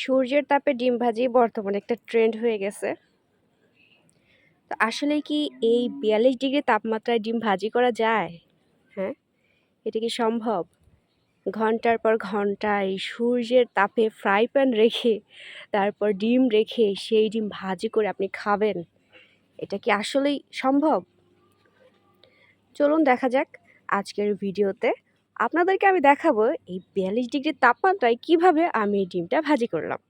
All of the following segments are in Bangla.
সূর্যের তাপে ডিম ভাজি বর্তমানে একটা ট্রেন্ড হয়ে গেছে। তো আসলে কি এই বিয়াল্লিশ ডিগ্রি তাপমাত্রায় ডিম ভাজি করা যায়? হ্যাঁ এটা কি সম্ভব? ঘণ্টার পর ঘণ্টা এই সূর্যের তাপে ফ্রাই প্যান রেখে, তারপর ডিম রেখে সেই ডিম ভাজি করে আপনি খাবেন, এটা কি আসলেই সম্ভব? চলুন দেখা যাক আজকের ভিডিওতে আপনাদেরকে আমি দেখাবো এই বিয়াল্লিশ ডিগ্রি তাপমাত্রায় কীভাবে আমি এই ডিমটা ভাজি করলাম।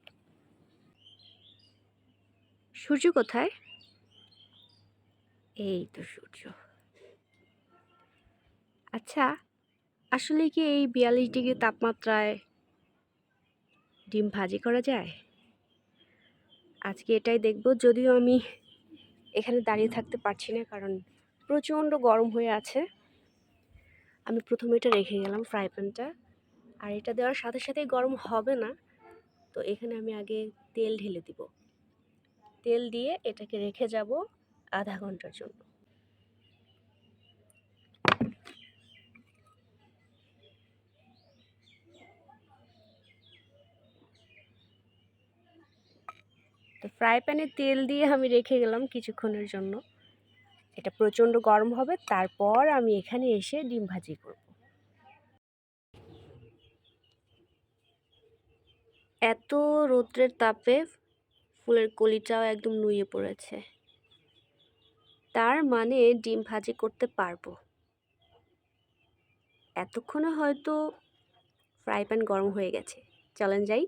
সূর্য কোথায়? এই তো সূর্য। আচ্ছা আসলে কি এই বিয়াল্লিশ ডিগ্রি তাপমাত্রায় ডিম ভাজি করা যায়? আজকে এটাই দেখব, যদিও আমি এখানে দাঁড়িয়ে থাকতে পারছি না কারণ প্রচণ্ড গরম হয়ে আছে। আমি প্রথমে এটা রেখে গেলাম ফ্রাই প্যানটা আর এটা দেওয়ার সাথে সাথেই গরম হবে না। তো এখানে আমি আগে তেল ঢেলে দিব। তেল দিয়ে এটাকে রেখে যাব আধা ঘণ্টার জন্য। তো ফ্রাই প্যানে তেল দিয়ে আমি রেখে গেলাম কিছুক্ষণের জন্য। এটা প্রচণ্ড গরম হবে, তারপর আমি এখানে এসে ডিম ভাজি করব। এত রৌদ্রের তাপে ফুলের কলিটাও একদম নুয়ে পড়েছে। তার মানে ডিম ভাজি করতে পারব। এতক্ষণে হয়তো ফ্রাই প্যান গরম হয়ে গেছে। চলেন যাই,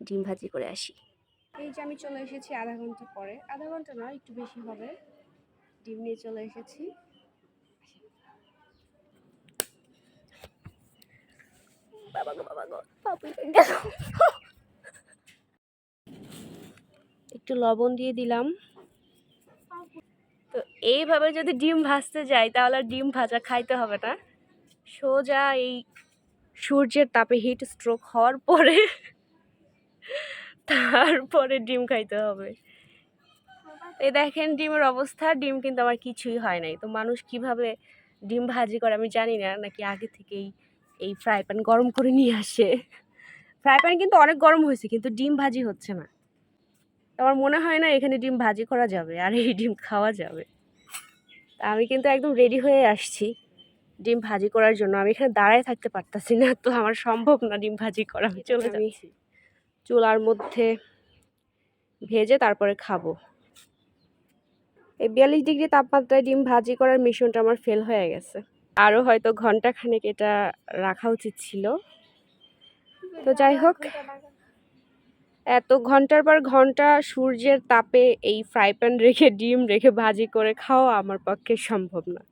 ডিম ভাজি করে আসি। এই যে আমি চলে এসেছি আধা ঘণ্টা পরে। আধা ঘণ্টা না, একটু বেশি হবে। ডিম নিয়ে চলে এসেছি। একটু লবণ দিয়ে দিলাম। তো এইভাবে যদি ডিম ভাজতে যাই, তাহলে ডিম ভাজা খাইতে হবে না। সোজা এই সূর্যের তাপে হিট স্ট্রোক হওয়ার পরে, তারপরে ডিম খাইতে হবে। এই দেখেন ডিমের অবস্থা ডিম কিন্তু আমার কিছুই হয় নাই। তো মানুষ কীভাবে ডিম ভাজি করে আমি জানি না নাকি আগে থেকেই এই ফ্রাই প্যান গরম করে নিয়ে আসে। ফ্রাই প্যান কিন্তু অনেক গরম হয়েছে কিন্তু ডিম ভাজি হচ্ছে না। আমার মনে হয় না এখানে ডিম ভাজি করা যাবে আর এই ডিম খাওয়া যাবে। তা আমি কিন্তু একদম রেডি হয়ে আসছি ডিম ভাজি করার জন্য। আমি এখানে দাঁড়ায় থাকতে পারতাছি না তো আমার সম্ভব না ডিম ভাজি করা। আমি চলে যাচ্ছি। চুলার মধ্যে ভেজে তারপরে খাব। এই বিয়াল্লিশ ডিগ্রি তাপমাত্রায় ডিম ভাজি করার মিশনটা আমার ফেল হয়ে গেছে। আরও হয়তো ঘণ্টা খানেক এটা রাখা উচিত ছিল। তো যাই হোক, এত ঘণ্টার পর ঘণ্টা সূর্যের তাপে এই ফ্রাই প্যান রেখে, ডিম রেখে ভাজি করে খাওয়া আমার পক্ষে সম্ভব না।